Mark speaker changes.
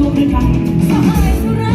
Speaker 1: สู้ด้วยกันสหายสุร